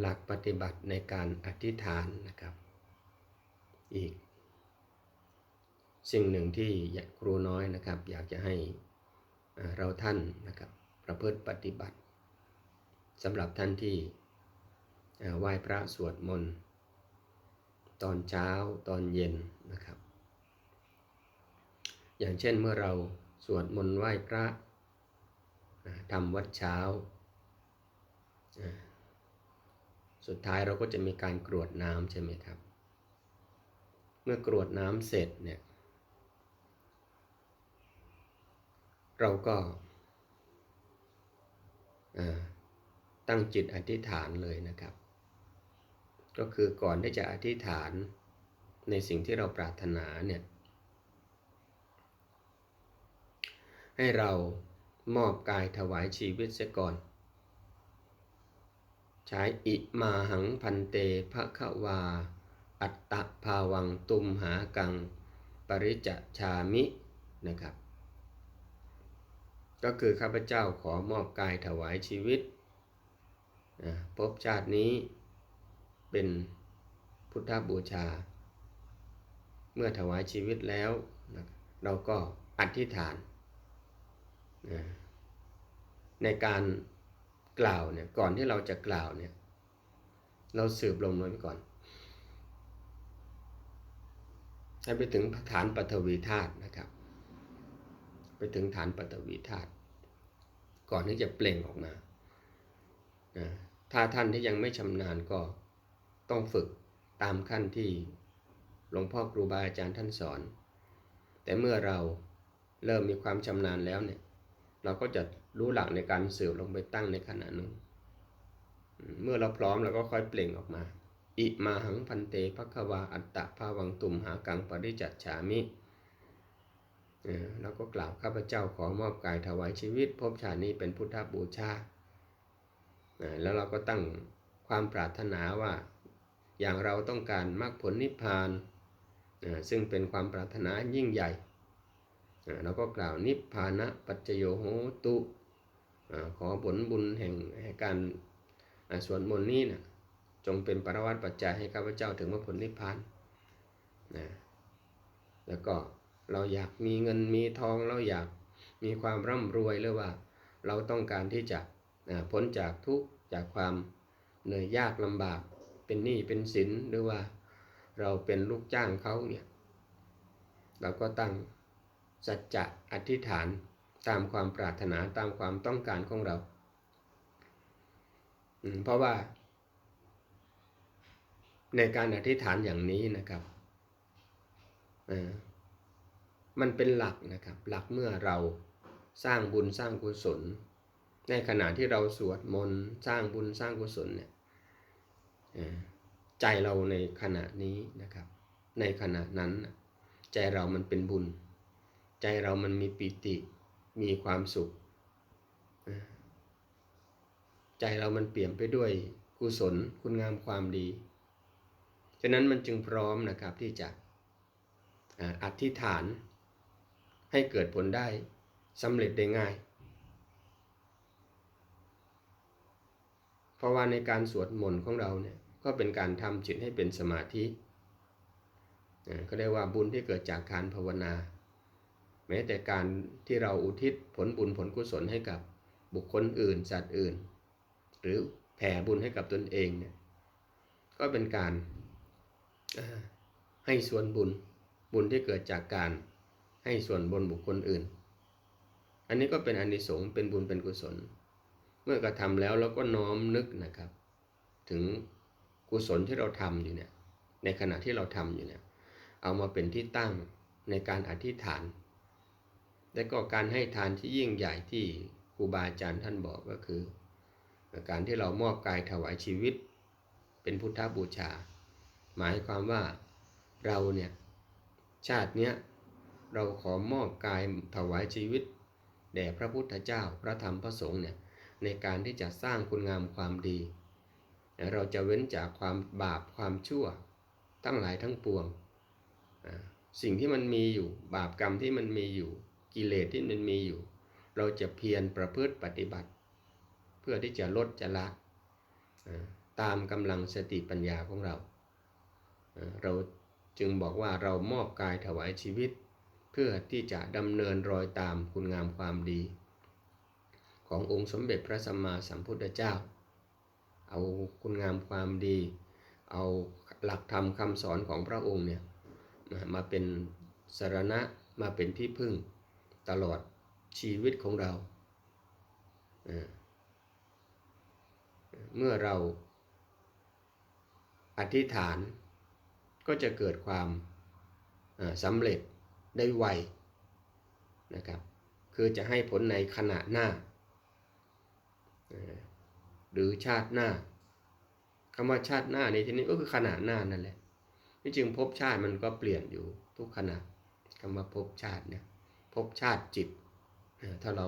หลักปฏิบัติในการอธิษฐานนะครับ อีก สิ่งหนึ่งที่ครูน้อยนะครับ อยากจะให้เราท่านนะครับ ประพฤติปฏิบัติสำหรับท่านที่ไหว้พระสวดมนต์ตอนเช้าตอนเย็นนะครับ อย่างเช่นเมื่อเราสวดมนต์ไหว้พระทำวัดเช้า สุดท้ายเราก็จะมีการกรวดน้ำใช่ไหมครับ เมื่อกรวดน้ำเสร็จเนี่ย เราก็ตั้งจิตอธิษฐานเลยนะครับ ก็คือก่อนที่จะอธิษฐานในสิ่งที่เราปรารถนาเนี่ย ให้เรามอบกายถวายชีวิตเสียก่อน ใช้อิมาหังพันเตภะคะวา อัตตะภาวังตุมหากัง ปริจชามินะครับ ก็คือข้าพเจ้าขอมอบกายถวายชีวิตอ่าภพชาตินี้เป็นพุทธบูชา เมื่อถวายชีวิตแล้วนะเราก็อธิษฐานนะในการ กล่าวเนี่ยก่อนที่เราจะกล่าวเนี่ย เราสืบลมลงไปก่อน ให้ไปถึงฐานปฐวีธาตุนะครับ ไปถึงฐานปฐวีธาตุก่อนที่จะเปล่งออกมานะถ้าท่านที่ยังไม่ชำนาญก็ต้องฝึกตามขั้นที่หลวงพ่อครูบาอาจารย์ท่านสอน แต่เมื่อเราเริ่มมีความชำนาญแล้วเนี่ย เราก็จะ รู้หลักในการสืบลงไปตั้งในขณะหนอืมเมื่อเราพร้อมเราก็ค่อยเปล่งออกมา อิมาหังพันเตภควาอัตตะภาวังตุมหากังปริจัตฉามิเออแล้วก็กล่าวข้าพเจ้าขอมอบกายถวายชีวิตภพชาตินี้เป็นพุทธบูชา แล้วเราก็ตั้งความปรารถนาว่าอย่างเราต้องการมรรคผลนิพพาน ซึ่งเป็นความปรารถนายิ่งใหญ่ เราก็กล่าวนิพพานะปัจจโยโหตุ ขอผลบุญแห่งการสวดมนต์นี้นะจงเป็นปรวัตปัจจัยให้ข้าพเจ้าถึงมรรคผลนิพพานนะแล้วก็เราอยากมีเงินมีทองเราอยากมีความร่ำรวยหรือว่า เราต้องการที่จะพ้นจากทุกข์จากความเหนื่อยยากลำบากเป็นหนี้เป็นสินหรือว่าเราเป็นลูกจ้างเขาเนี่ยเราก็ตั้งสัจจะอธิษฐาน ตามความปรารถนาตามความต้องการของเรา เพราะว่า ในการอธิษฐานอย่างนี้นะครับมันเป็นหลักนะครับ หลักเมื่อเราสร้างบุญสร้างกุศล ในขณะที่เราสวดมนต์สร้างบุญสร้างกุศลเนี่ยใจเราในขณะนี้นะครับ ในขณะนั้น ใจเรามันเป็นบุญ ใจเรามันมีปิติ มีความสุข ใจเรามันเปลี่ยมไปด้วยกุศลคุณงามความดี ฉะนั้นมันจึงพร้อมนะครับที่จะอธิษฐานให้เกิดผลได้สำเร็จได้ง่าย เพราะว่าในการสวดมนต์ของเราเนี่ยก็เป็นการทำจิตให้เป็นสมาธิก็เรียกว่าบุญที่เกิดจากการภาวนา แม้แต่การที่เราอุทิศผลบุญผลกุศลให้กับบุคคลอื่น สัตว์อื่น หรือแผ่บุญให้กับตนเองเนี่ยก็เป็นการให้ส่วนบุญบุญที่เกิดจากการให้ส่วนบุญบุคคลอื่น อันนี้ก็เป็นอานิสงส์เป็นบุญเป็นกุศล เมื่อกระทำแล้วเราก็น้อมนึกนะครับ ถึงกุศลที่เราทำอยู่เนี่ยในขณะที่เราทำอยู่เนี่ยเอามาเป็นที่ตั้งในการอธิษฐาน และก็การให้ทานที่ยิ่งใหญ่ที่ครูบาอาจารย์ท่านบอกก็คือ การที่เรามอบกายถวายชีวิต เป็นพุทธบูชา หมายความว่าเราเนี่ยชาติเนี้ยเราขอมอบกายถวายชีวิต แด่พระพุทธเจ้าพระธรรมพระสงฆ์เนี่ยในการที่จะสร้างคุณงามความดี เราจะเว้นจากความบาปความชั่วทั้งหลายทั้งปวง สิ่งที่มันมีอยู่บาปกรรมที่มันมีอยู่ กิเลสที่มันมีอยู่ เราจะเพียรประพฤติปฏิบัติ เพื่อที่จะลดจะละตามกำลังสติปัญญาของเรา เราจึงบอกว่าเรามอบกายถวายชีวิต เพื่อที่จะดำเนินรอยตามคุณงามความดี ขององค์สมเด็จพระสัมมาสัมพุทธเจ้า เอาคุณงามความดี เอาหลักธรรมคำสอนของพระองค์เนี่ยมามาเป็นสารณะมาเป็นที่พึ่ง ตลอดชีวิตของเราเเมื่อเราอธิษฐานก็จะเกิดความสำเร็จได้ไวนะครับ คือจะให้ผลในขณะหน้า หรือชาติหน้าคำว่าชาติหน้าในที่นี้ก็คือขณะหน้านั่นแหละที่จริงภพชาติมันก็เปลี่ยนอยู่ทุกขณะคำว่าภพชาติเนี่ย ภพชาติจิต ถ้าเรา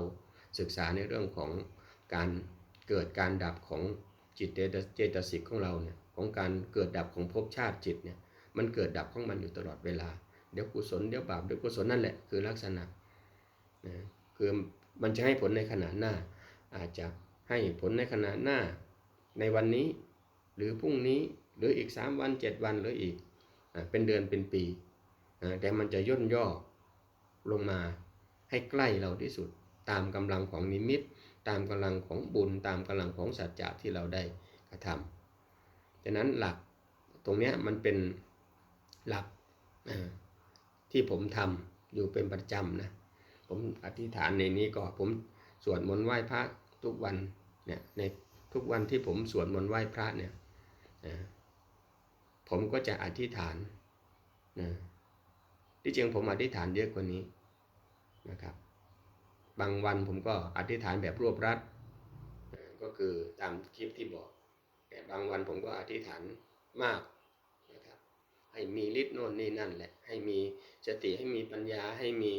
ศึกษาในเรื่องของการเกิดการดับของจิตเจตสิกของเราเนี่ยของการเกิดดับของภพชาติจิตเนี่ยมันเกิดดับของมันอยู่ตลอดเวลา เดี๋ยวกุศลเดี๋ยวบาปเดี๋ยวกุศลนั่นแหละคือลักษณะนะคือมันจะให้ผลในขณะหน้า อาจจะให้ผลในขณะหน้าในวันนี้หรือพรุ่งนี้หรืออีก 3 วัน 7 วันหรืออีกเป็นเดือนเป็นปี แต่มันจะย่นย่อ ลงมาให้ใกล้เราที่สุด ตามกำลังของนิมิต ตามกำลังของบุญ ตามกำลังของสัจจะที่เราได้กระทำฉะนั้นหลักตรงนี้มันเป็นหลักที่ผมทำอยู่เป็นประจำนะผมอธิษฐานในนี้ก็ผมสวดมนต์ไหว้พระทุกวันเนี่ยในทุกวันที่ผมสวดมนต์ไหว้พระเนี่ยผมก็จะอธิษฐานนะ ที่จริงผมอธิษฐานเยอะกว่านี้นะครับ บางวันผมก็อธิษฐานแบบรวบรัดก็คือตามคลิปที่บอก แต่บางวันผมก็อธิษฐานมากนะครับ ให้มีฤทธิ์โน่นนี่นั่นแหละ ให้มีสติให้มีปัญญาให้มี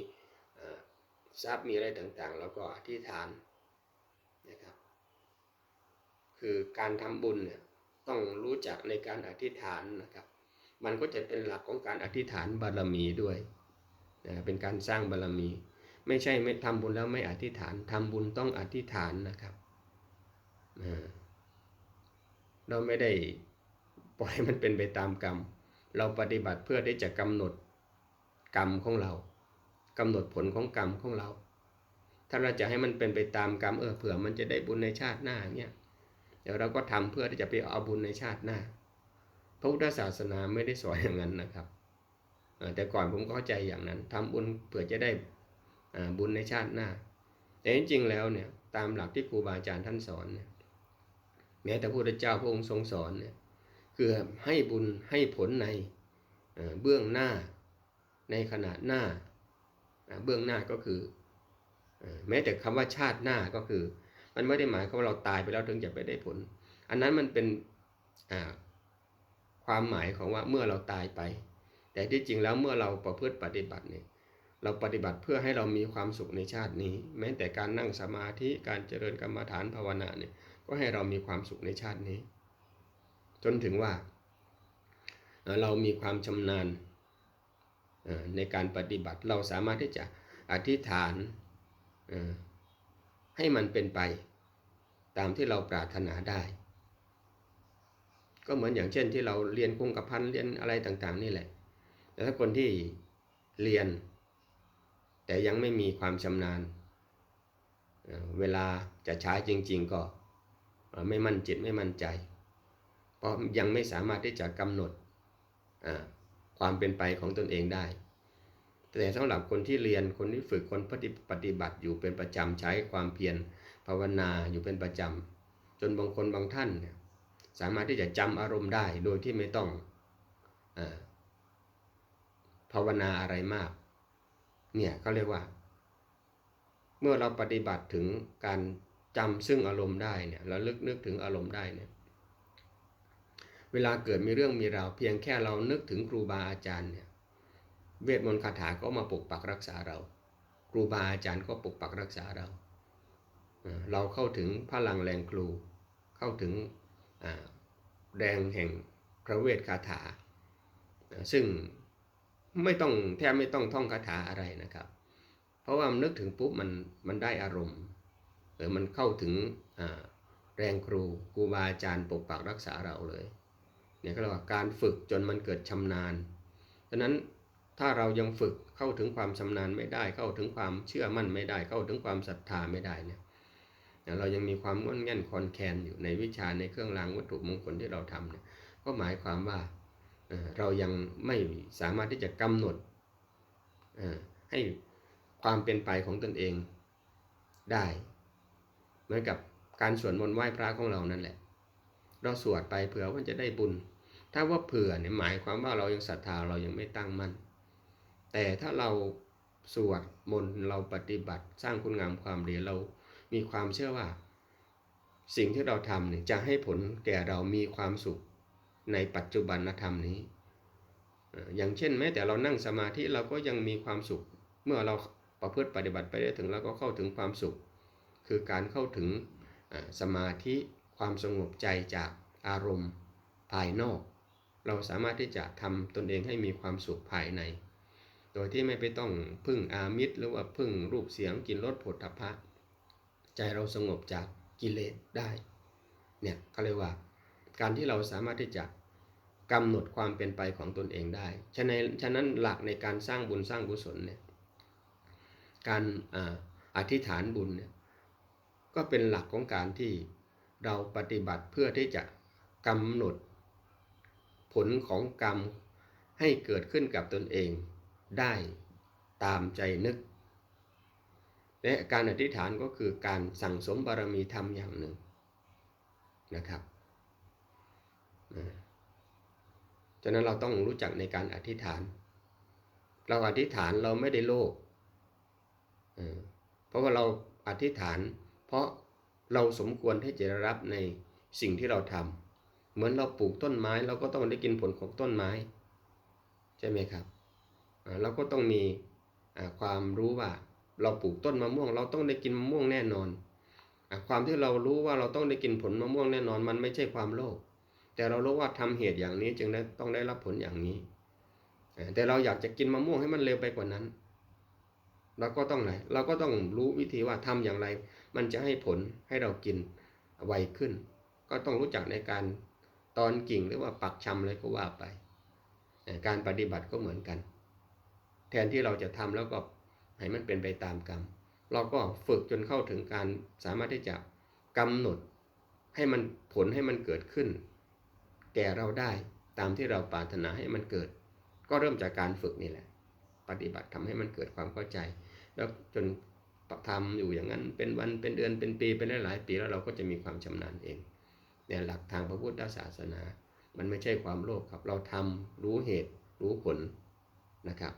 ทรัพย์มีอะไรต่างๆ แล้วก็อธิษฐานนะครับ คือการทำบุญเนี่ยต้องรู้จักในการอธิษฐานนะครับ มันก็จะเป็นหลักของการอธิษฐานบารมีด้วยนะเป็นการสร้างบารมี ไม่ใช่ไม่ทำบุญแล้วไม่อธิษฐานทำบุญต้องอธิษฐานนะครับเราไม่ได้ปล่อยมันเป็นไปตามกรรม เราปฏิบัติเพื่อที่จะกำหนดกรรมของเรากำหนดผลของกรรมของเรา ถ้าเราจะให้มันเป็นไปตามกรรมเออเผื่อมันจะได้บุญในชาติหน้าเนี่ยเดี๋ยวเราก็ทำเพื่อที่จะไปเอาบุญในชาติหน้า พระพุทธศาสนาไม่ได้สอนอย่างนั้นนะครับแต่ก่อนผมเข้าใจอย่างนั้นทำบุญเผื่อจะได้บุญในชาติหน้า แต่จริงๆแล้วเนี่ยตามหลักที่ครูบาอาจารย์ท่านสอนเนี่ยแม้แต่พระพุทธเจ้าพระองค์ทรงสอนเนี่ยคือให้บุญให้ผลในเบื้องหน้าในขณะหน้าเบื้องหน้าก็คือ แม้แต่คำว่าชาติหน้าก็คือ มันไม่ได้หมายความว่าเราตายไปแล้วถึงจะไปได้ผล อันนั้นมันเป็นอ่า ความหมายของว่าเมื่อเราตายไป แต่ที่จริงแล้วเมื่อเราประพฤติปฏิบัติเนี่ยเราปฏิบัติเพื่อให้เรามีความสุขในชาตินี้ แม้แต่การนั่งสมาธิการเจริญกรรมฐานภาวนาเนี่ยก็ให้เรามีความสุขในชาตินี้ จนถึงว่า เรามีความชำนาญในการปฏิบัติเราสามารถที่จะอธิษฐานให้มันเป็นไป ตามที่เราปรารถนาได้ ก็เหมือนอย่างเช่นที่เราเรียนคงกระพันเรียนอะไรต่างๆ นี่แหละ แต่ถ้าคนที่เรียน แต่ยังไม่มีความชำนาญ เวลาจะใช้จริง ๆ ก็ไม่มั่นจิตไม่มั่นใจ เพราะยังไม่สามารถที่จะกำหนดความเป็นไปของตนเองได้ แต่สำหรับคนที่เรียนคนที่ฝึกคนปฏิปฏิบัติอยู่เป็นประจำใช้ความเพียรภาวนาอยู่เป็นประจำจนบางคนบางท่านเนี่ย สามารถที่จะจำอารมณ์ได้โดยที่ไม่ต้องอภาวนาอะไรมาก เนี่ยเขาเรียกว่า เมื่อเราปฏิบัติถึงการจำซึ่งอารมณ์ได้เนี่ยเราลึกนึกถึงอารมณ์ได้เนี่ยเวลาเกิดมีเรื่องมีราวเพียงแค่เรานึกถึงครูบาอาจารย์เนี่ยเวทมนต์คาถาก็มาปกปักรักษาเรา ครูบาอาจารย์ก็ปกปักรักษาเรา เราเข้าถึงพลังแรงครูเข้าถึง แรงแห่งพระเวทคาถา ซึ่งไม่ต้องแทบไม่ต้องท่องคาถาอะไรนะครับ เพราะว่ามันนึกถึงปุ๊บมันมันได้อารมณ์เออมันเข้าถึงแรงครูครูบาอาจารย์ปกปักรักษาเราเลยเนี่ยก็เรียกว่าการฝึกจนมันเกิดชำนาญฉะนั้นถ้าเรายังฝึกเข้าถึงความชำนาญไม่ได้ เข้าถึงความเชื่อมั่นไม่ได้ เข้าถึงความศรัทธาไม่ได้เนี่ย เรายังมีความงอนแง่นคอนแคนอยู่ในวิชาในเครื่องรางวัตถุมงคลที่เราทำเนี่ยก็หมายความว่าเรายังไม่สามารถที่จะกำหนดให้ความเป็นไปของตนเองได้เหมือนกับการสวดมนต์ไหว้พระของเรานั่นแหละ เราสวดไปเผื่อว่าจะได้บุญ ถ้าว่าเผื่อเนี่ยหมายความว่าเรายังศรัทธาเรายังไม่ตั้งมั่นแต่ถ้าเราสวดมนต์เราปฏิบัติสร้างคุณงามความดีเรา มีความเชื่อว่า สิ่งที่เราทำเนี่ยจะให้ผลแก่เรามีความสุขในปัจจุบันธรรมนี้ อย่างเช่นแม้แต่เรานั่งสมาธิเราก็ยังมีความสุข เมื่อเราประพฤติปฏิบัติไปได้ถึงเราก็เข้าถึงความสุข คือการเข้าถึงสมาธิความสงบใจจากอารมณ์ภายนอก เราสามารถที่จะทำตนเองให้มีความสุขภายใน โดยที่ไม่ไปต้องพึ่งอามิตรหรือว่าพึ่งรูปเสียงกินรสผลทพะ ใจเราสงบจากกิเลสได้เนี่ยเขาเรียกว่าการที่เราสามารถที่จะกำหนดความเป็นไปของตนเองได้ ฉะนั้นฉะนั้นหลักในการสร้างบุญสร้างกุศลเนี่ยการอธิษฐานบุญเนี่ยก็เป็นหลักของการที่เราปฏิบัติเพื่อที่จะกำหนดผลของกรรมให้เกิดขึ้นกับตนเองได้ตามใจนึก และการอธิษฐานก็คือการสั่งสมบารมีธรรมอย่างหนึ่งนะครับฉะนั้นเราต้องรู้จักในการอธิษฐาน เราอธิษฐานเราไม่ได้โลภเพราะว่าเราอธิษฐาน เพราะเราสมควรที่จะรับในสิ่งที่เราทำเหมือนเราปลูกต้นไม้เราก็ต้องได้กินผลของต้นไม้ ใช่ไหมครับ เราก็ต้องมีความรู้ว่า เราปลูกต้นมะม่วง เราต้องได้กินมะม่วงแน่นอนความที่เรารู้ว่าเราต้องได้กินผลมะม่วงแน่นอน มันไม่ใช่ความโลภแต่เรารู้ว่าทำเหตุอย่างนี้จึงได้ต้องได้รับผลอย่างนี้แต่เราอยากจะกินมะม่วงให้มันเร็วไปกว่านั้นเราก็ต้องไหนเราก็ต้องรู้วิธีว่าทำอย่างไร มันจะให้ผลให้เรากินไวขึ้น ก็ต้องรู้จักในการตอนกิ่งหรือว่าปักชำอะไรก็ว่าไป การปฏิบัติก็เหมือนกัน แทนที่เราจะทำแล้วก็ ให้มันเป็นไปตามกรรม เราก็ฝึกจนเข้าถึงการสามารถที่จะกำหนดให้มันผลให้มันเกิดขึ้น แก่เราได้ตามที่เราปรารถนาให้มันเกิด ก็เริ่มจากการฝึกนี่แหละ ปฏิบัติทำให้มันเกิดความเข้าใจ แล้วจนทำอยู่อย่างนั้นเป็นวันเป็นเดือนเป็นปีเป็นหลายๆปีแล้วเราก็จะมีความชำนาญเองเนี่ยหลักทางพระพุทธศาสนา มันไม่ใช่ความโลภครับ เราทำรู้เหตุรู้ผลนะครับ